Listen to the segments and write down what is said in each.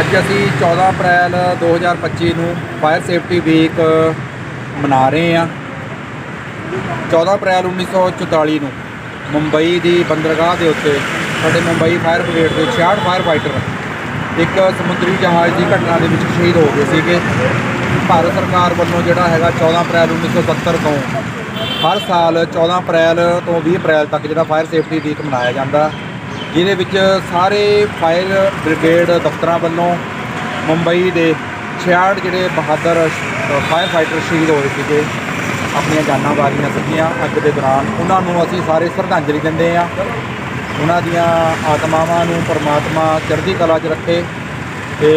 ਅੱਜ ਅਸੀਂ 14 ਅਪ੍ਰੈਲ 2025 ਨੂੰ ਫਾਇਰ ਸੇਫਟੀ ਵੀਕ ਮਨਾ ਰਹੇ ਹਾਂ। 14 ਅਪ੍ਰੈਲ 1944 ਨੂੰ ਮੁੰਬਈ ਦੀ ਬੰਦਰਗਾਹ ਦੇ ਉੱਤੇ ਸਾਡੇ ਮੁੰਬਈ ਫਾਇਰ ਬ੍ਰਿਗੇਡ ਦੇ 66 ਫਾਇਰ ਫਾਈਟਰ ਇੱਕ ਸਮੁੰਦਰੀ ਜਹਾਜ਼ ਦੀ ਘਟਨਾ ਦੇ ਵਿੱਚ ਸ਼ਹੀਦ ਹੋ ਗਏ ਸੀਗੇ। ਭਾਰਤ ਸਰਕਾਰ ਵੱਲੋਂ ਜਿਹੜਾ ਹੈਗਾ 14 ਅਪ੍ਰੈਲ 1970 ਤੋਂ ਹਰ ਸਾਲ 14 ਅਪ੍ਰੈਲ ਤੋਂ 20 ਅਪ੍ਰੈਲ ਤੱਕ ਜਿਹੜਾ ਫਾਇਰ ਸੇਫਟੀ ਵੀਕ ਮਨਾਇਆ ਜਾਂਦਾ। ਜਿਹਦੇ ਵਿੱਚ ਸਾਰੇ ਫਾਇਰ ਬ੍ਰਿਗੇਡ ਦਫ਼ਤਰਾਂ ਵੱਲੋਂ ਮੁੰਬਈ ਦੇ 66 ਜਿਹੜੇ ਬਹਾਦਰ ਫਾਇਰ ਫਾਈਟਰ ਸ਼ਹੀਦ ਹੋਏ ਸੀਗੇ, ਆਪਣੀਆਂ ਜਾਨਾਂ ਵਾਰੀਆਂ ਸੀਗੀਆਂ। ਅੱਗ ਦੇ ਦੌਰਾਨ ਉਹਨਾਂ ਨੂੰ ਅਸੀਂ ਸਾਰੇ ਸ਼ਰਧਾਂਜਲੀ ਦਿੰਦੇ ਆ ਉਹਨਾਂ ਦੀਆਂ ਆਤਮਾਵਾਂ ਨੂੰ ਪਰਮਾਤਮਾ ਚੜ੍ਹਦੀ ਕਲਾ 'ਚ ਰੱਖੇ ਤੇ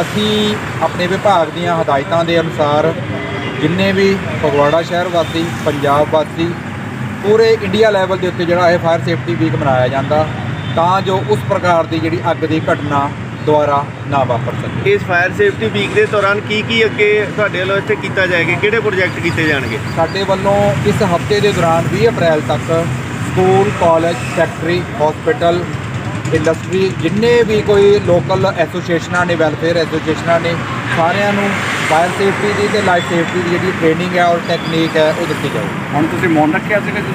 ਅਸੀਂ ਆਪਣੇ ਵਿਭਾਗ ਦੀਆਂ ਹਦਾਇਤਾਂ ਦੇ ਅਨੁਸਾਰ ਜਿੰਨੇ ਵੀ ਫਗਵਾੜਾ ਸ਼ਹਿਰ ਵਾਸੀ, ਪੰਜਾਬ ਵਾਸੀ ਪੂਰੇ ਇੰਡੀਆ ਲੈਵਲ ਦੇ ਉੱਤੇ ਜਿਹੜਾ ਇਹ ਫਾਇਰ ਸੇਫਟੀ ਵੀਕ ਮਨਾਇਆ ਜਾਂਦਾ ਤਾਂ ਜੋ ਉਸ ਪ੍ਰਕਾਰ ਦੀ ਜਿਹੜੀ ਅੱਗ ਦੀ ਘਟਨਾ ਦੁਆਰਾ ਨਾ ਵਾਪਰ ਸਕੇ। ਇਸ ਫਾਇਰ ਸੇਫਟੀ ਵੀਕ ਦੇ ਦੌਰਾਨ ਕੀ ਕੀ ਅੱਗੇ ਤੁਹਾਡੇ ਵੱਲੋਂ ਇੱਥੇ ਕੀਤਾ ਜਾਏਗਾ? ਕਿਹੜੇ ਪ੍ਰੋਜੈਕਟ ਕੀਤੇ ਜਾਣਗੇ? ਸਾਡੇ ਵੱਲੋਂ ਇਸ ਹਫ਼ਤੇ ਦੇ ਦੌਰਾਨ 20 ਅਪ੍ਰੈਲ ਤੱਕ school college factory hospital industry ਜਿੰਨੇ ਵੀ ਕੋਈ ਲੋਕਲ ਐਸੋਸੀਏਸ਼ਨਾਂ ਨੇ ਵੈਲਫੇਅਰ ਐਸੋਸੀਏਸ਼ਨਾਂ ਨੇ ਸਾਰਿਆਂ ਨੂੰ ਫਾਇਰ ਸੇਫਟੀ ਦੀ ਤੇ ਲਾਈਫ ਸੇਫਟੀ ਦੀ ਜਿਹੜੀ ਟ੍ਰੇਨਿੰਗ ਹੈ ਔਰ ਟੈਕਨੀਕ ਹੈ ਉਹ ਦਿੱਤੀ ਜਾਊ। ਹੁਣ ਤੁਸੀਂ ਮੌਨ ਰੱਖਿਆ ਸੀਗਾ ਜੀ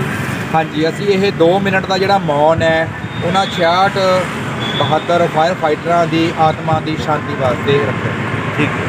ਹਾਂਜੀ ਅਸੀਂ ਇਹ 2 ਮਿੰਟ ਦਾ ਜਿਹੜਾ ਮੌਨ ਹੈ ਉਹਨਾਂ 66 ਬਹਾਦਰ ਫਾਇਰ ਫਾਈਟਰਾਂ ਦੀ ਆਤਮਾ ਦੀ ਸ਼ਾਂਤੀ ਵਾਸਤੇ ਰੱਖਿਆ। ਠੀਕ